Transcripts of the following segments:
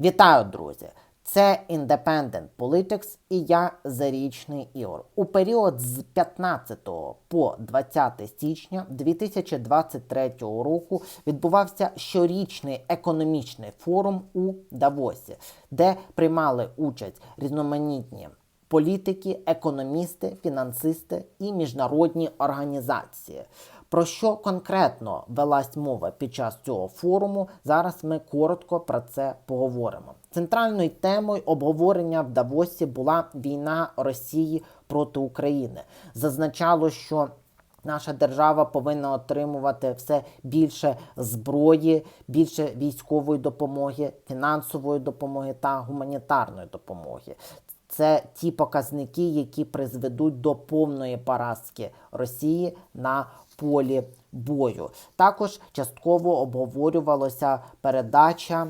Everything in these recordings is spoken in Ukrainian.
Вітаю, друзі! Це Independent Politics і я Зарічний Ігор. У період з 15 по 20 січня 2023 року відбувався щорічний економічний форум у Давосі, де приймали участь різноманітні політики, економісти, фінансисти і міжнародні організації. Про що конкретно велась мова під час цього форуму? Зараз ми коротко про це поговоримо. Центральною темою обговорення в Давосі була війна Росії проти України. Зазначало, що Наша держава повинна отримувати все більше зброї, більше військової допомоги, фінансової допомоги та гуманітарної допомоги. Це ті показники, які призведуть до повної поразки Росії на полі бою. Також частково обговорювалася передача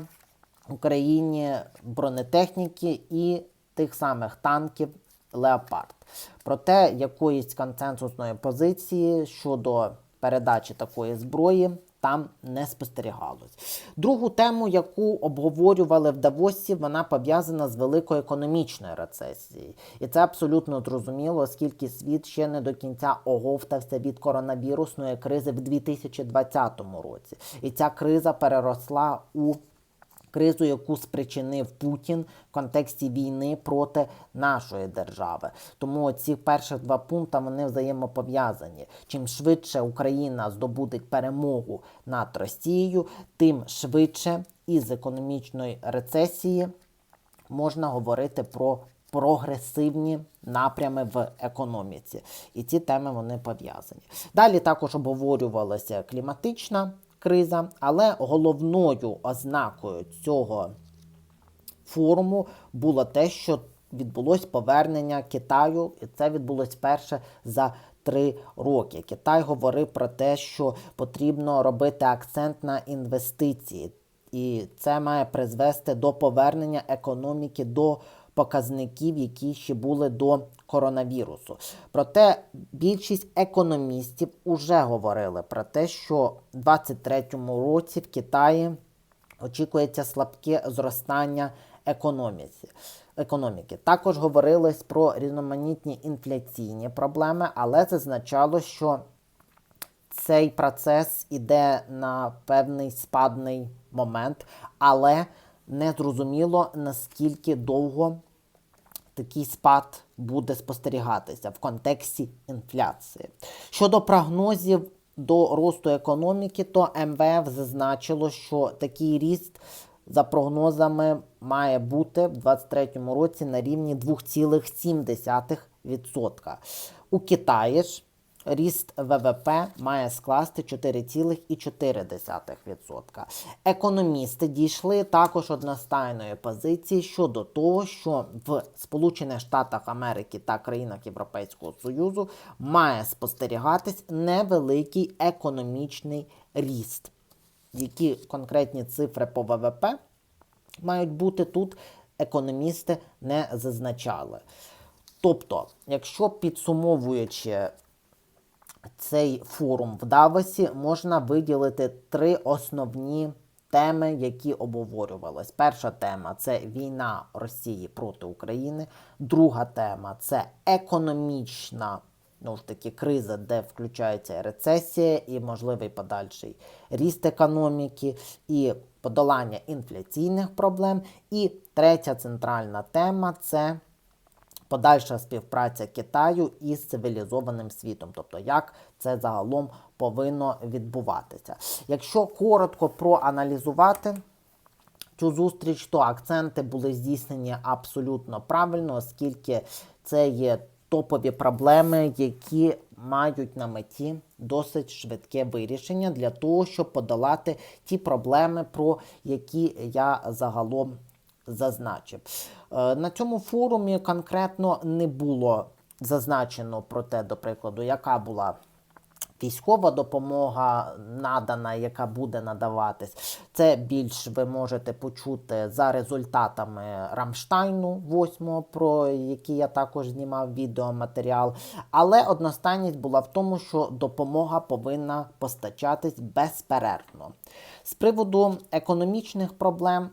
Україні бронетехніки і тих самих танків Леопард. Проте якоїсь консенсусної позиції щодо передачі такої зброї там не спостерігалось. Другу тему, яку обговорювали в Давосі, вона пов'язана з великою економічною рецесією. І це абсолютно зрозуміло, оскільки світ ще не до кінця оговтався від коронавірусної кризи в 2020 році. І ця криза переросла у кризу, яку спричинив Путін в контексті війни проти нашої держави. Тому ці перші два пункти вони взаємопов'язані. Чим швидше Україна здобудеть перемогу над Росією, тим швидше із економічної рецесії можна говорити про прогресивні напрями в економіці. І ці теми вони пов'язані. Далі також обговорювалася кліматична криза, але головною ознакою цього форуму було те, що відбулось повернення Китаю, і це відбулось перше за три роки. Китай говорив про те, що потрібно робити акцент на інвестиції, і це має призвести до повернення економіки до показників, які ще були до коронавірусу. Проте більшість економістів вже говорили про те, що в 2023 році в Китаї очікується слабке зростання економіці. Економіки також говорилось про різноманітні інфляційні проблеми, але зазначало, що цей процес іде на певний спадний момент, але не зрозуміло наскільки довго такий спад буде спостерігатися в контексті інфляції. Щодо прогнозів до росту економіки, то МВФ зазначило, що такий ріст. За прогнозами має бути в 2023 році на рівні 2,7%. У Китаї ж ріст ВВП має скласти 4,4%. Економісти дійшли також одностайної позиції щодо того, що в Сполучених Штатах Америки та країнах Європейського Союзу має спостерігатись невеликий економічний ріст. Які конкретні цифри по ВВП мають бути тут, економісти не зазначали. Тобто, якщо підсумовуючи цей форум в Давосі можна виділити три основні теми, які обговорювались. Перша тема це війна Росії проти України. Друга тема це економічна ну ж таки криза, де включається рецесія і можливий подальший ріст економіки, і подолання інфляційних проблем. І третя центральна тема це подальша співпраця Китаю із цивілізованим світом, тобто як це загалом повинно відбуватися. Якщо коротко проаналізувати цю зустріч, то акценти були здійснені абсолютно правильно, оскільки це є топові проблеми, які мають на меті досить швидке вирішення для того, щоб подолати ті проблеми, про які я загалом зазначив. Е, на цьому форумі конкретно не було зазначено про те, до прикладу, яка була військова допомога надана, яка буде надаватись. Це більш ви можете почути за результатами Рамштайну 8, про який я також знімав відеоматеріал. Але одностайність була в тому, що допомога повинна постачатись безперервно. З приводу економічних проблем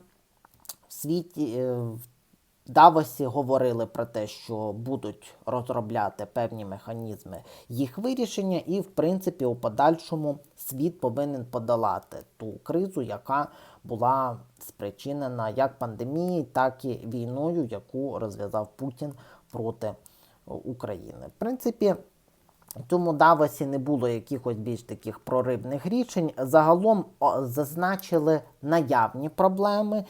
світі е, в Давосі говорили про те, що будуть розробляти певні механізми їх вирішення, і, в принципі, у подальшому світ повинен подолати ту кризу, яка була спричинена як пандемією, так і війною, яку розв'язав Путін проти е, України. В принципі, в цьому Давосі не було якихось більш таких проривних рішень. Загалом зазначили наявні проблеми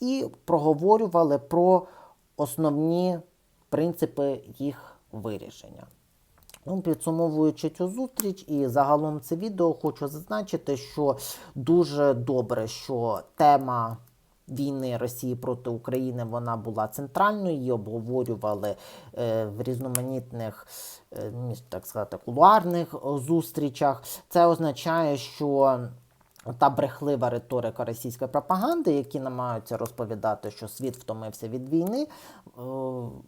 і проговорювали про основні принципи їх вирішення. Ну, підсумовуючи цю зустріч і загалом це відео, хочу зазначити, що дуже добре, що тема війни Росії проти України вона була центральною, її обговорювали е, в різноманітних, е, ну, так сказати, кулуарних е, зустрічах. Це означає, що та брехлива риторика російської пропаганди, які намагаються розповідати, що світ втомився від війни, е,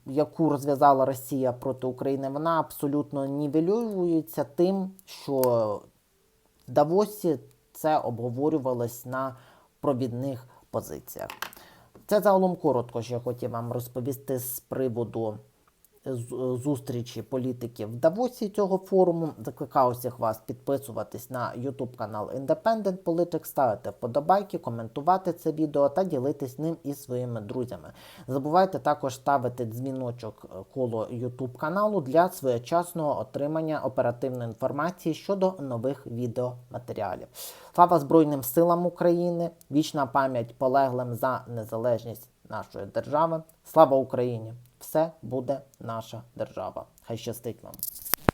яку розв'язала Росія проти України, вона абсолютно нівелюється тим, що в Давосі це обговорювалось на провідних позиціях. Це загалом коротко, що я хотів вам розповісти з приводу зустрічі політиків в Давосі цього форуму. Закликаю всіх вас підписуватись на YouTube канал Independent Politics, ставити вподобайки, коментувати це відео та ділитись ним із своїми друзями. Забувайте також ставити дзвіночок е, коло YouTube каналу для своєчасного отримання оперативної інформації щодо нових відеоматеріалів. Слава Збройним силам України! Вічна пам'ять полеглим за незалежність нашої держави. Слава Україні! Все буде наша держава. Хай щастить вам!